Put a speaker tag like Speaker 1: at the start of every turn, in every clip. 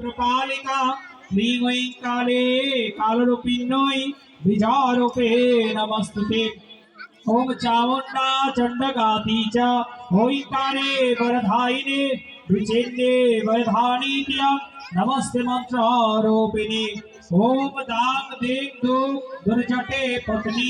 Speaker 1: ত্রকালিকা ত্রিময়ী কালে কালরূপিণ্যই বিজারূপে নমস্তুতে ओम चामुंडा गाती चा होई तारे वरधाई ने विचेन्दे वरधानी नमस्ते मंत्र आरोपिनी ओम दांग देव दूं दुर्जटे पत्नी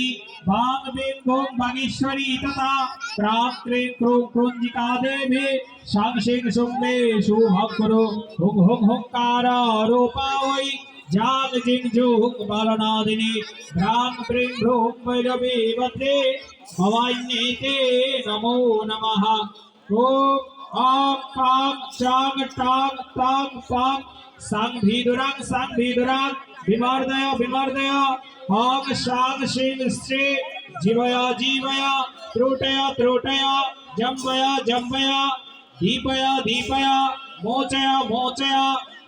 Speaker 1: बांग देव गोंग बागेश्वरी तथा क्रां क्रें क्रों क्रोंजिका देवी शांग सुम्बे शुभम करो हुंग हुंग कारा आरोपा होई जाग जिन जो हुक बालना दिनी भ्रांग प्रेम भ्रोम भैरवी वंदे भवान्ये ते नमो नमः ओम ओम फाम चांग टांग पांग फाम सांग दुरांग सांग दया बीमार दया ओम शांग शील स्त्री जीवया जीवया त्रुटय त्रुटय जम्बय जम्बय दीपया दीपया मोचया मोचया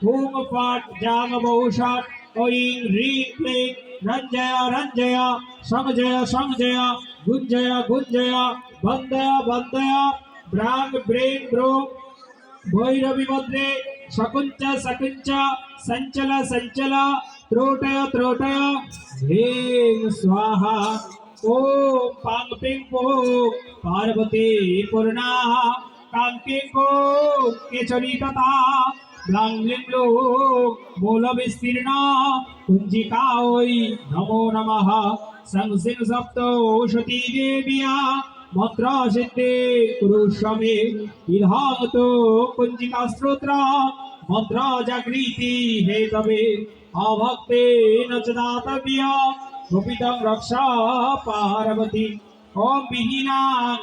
Speaker 1: हूम फाट जाग बहुशाट ओइं री क्लीं रंजया रंजय समझया समजय गुंजया गुंजय बंदया बंदय ব্রাং ব্রেন ব্রো ভৈরবী মধ্যে শকুঞ্চ শকুঞ্চ সঞ্চল সঞ্চল ত্রোটয় ত্রোটয় হ্রিং স্বাহা ও পাং পিং পো পার্বতী পূর্ণা কাঙ্কিং কো কেচরী তথা ব্লাং লিং লো মূল বিস্তীর্ণ কুঞ্জিকা ওই নমো নমঃ সিং সপ্ত ঔষধি দেবিয়া মন্ত্রাসিদ্ধে পুরুষমে বিধাত কুঞ্জিকা শ্রোত্রা মন্ত্র জাগৃতি হে তবে অভক্তে নচদাতব্যা গোপিতম রক্ষা পার্বতী ওম বিহীনা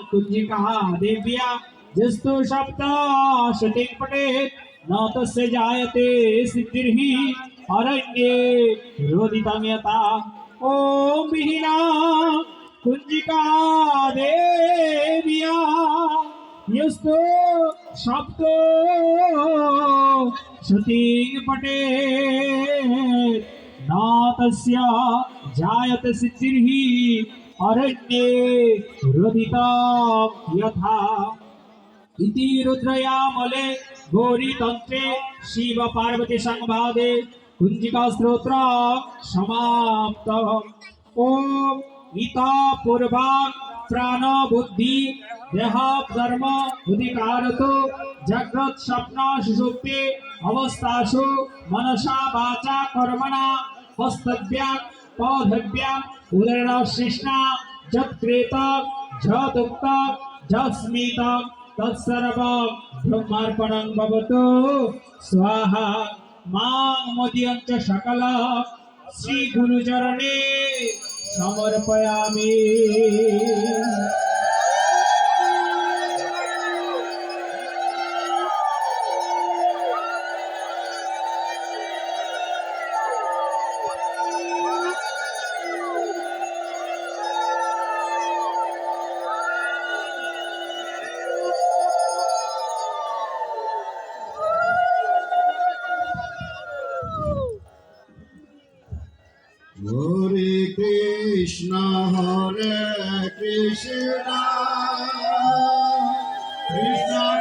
Speaker 1: কুঞ্জিকা দেব্যা जस्तु शब्द शटिक पटे न तस्य जायते सिद्धिर्हि अरण्ये रोदितं यथा ॐ विहिना কুঞ্জিকা দেবিয়া নিয়স্ত শব্দ শ্রুতিং পটে না তস্য জায়ত সিদ্ধির্হি অরণ্যে রোদিতা যথা ইতি রুদ্রয়ামলে গৌরীতন্ত্রে শিব পার্বতী সংবাদে কুঞ্জিকা স্তোত্র সমাপ্ত ওম ইতপূর্বক প্রাণ বুদ্ধি দেহ ধর্ম অধিকারত জাগ্রত স্বপ্ন সুষুপ্তি অবস্থাসু মনসা বাচা কর্মণা হস্তব্যা পৌধব্যা উদরণ সৃষ্ণা যৎকৃত যতুক্ত যস্মিত তৎসর্ব ব্রহ্মার্পণং ভবতু স্বাহা মাং মোদিয়ঞ্চ সকল শ্রী গুরুচরণে समर्पयामि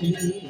Speaker 2: Thank you.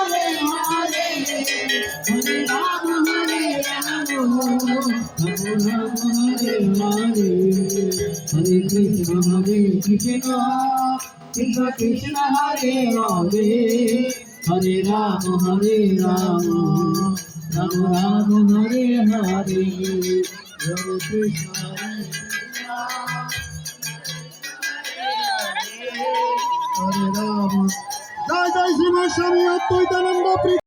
Speaker 2: Krishna, Krishna Krishna Hare Hare, Hare Ram Hare Ram, Ram Ram Hare Hare, Hare Krishna Hare Ram. Jai Jai Sri Swami Advaitananda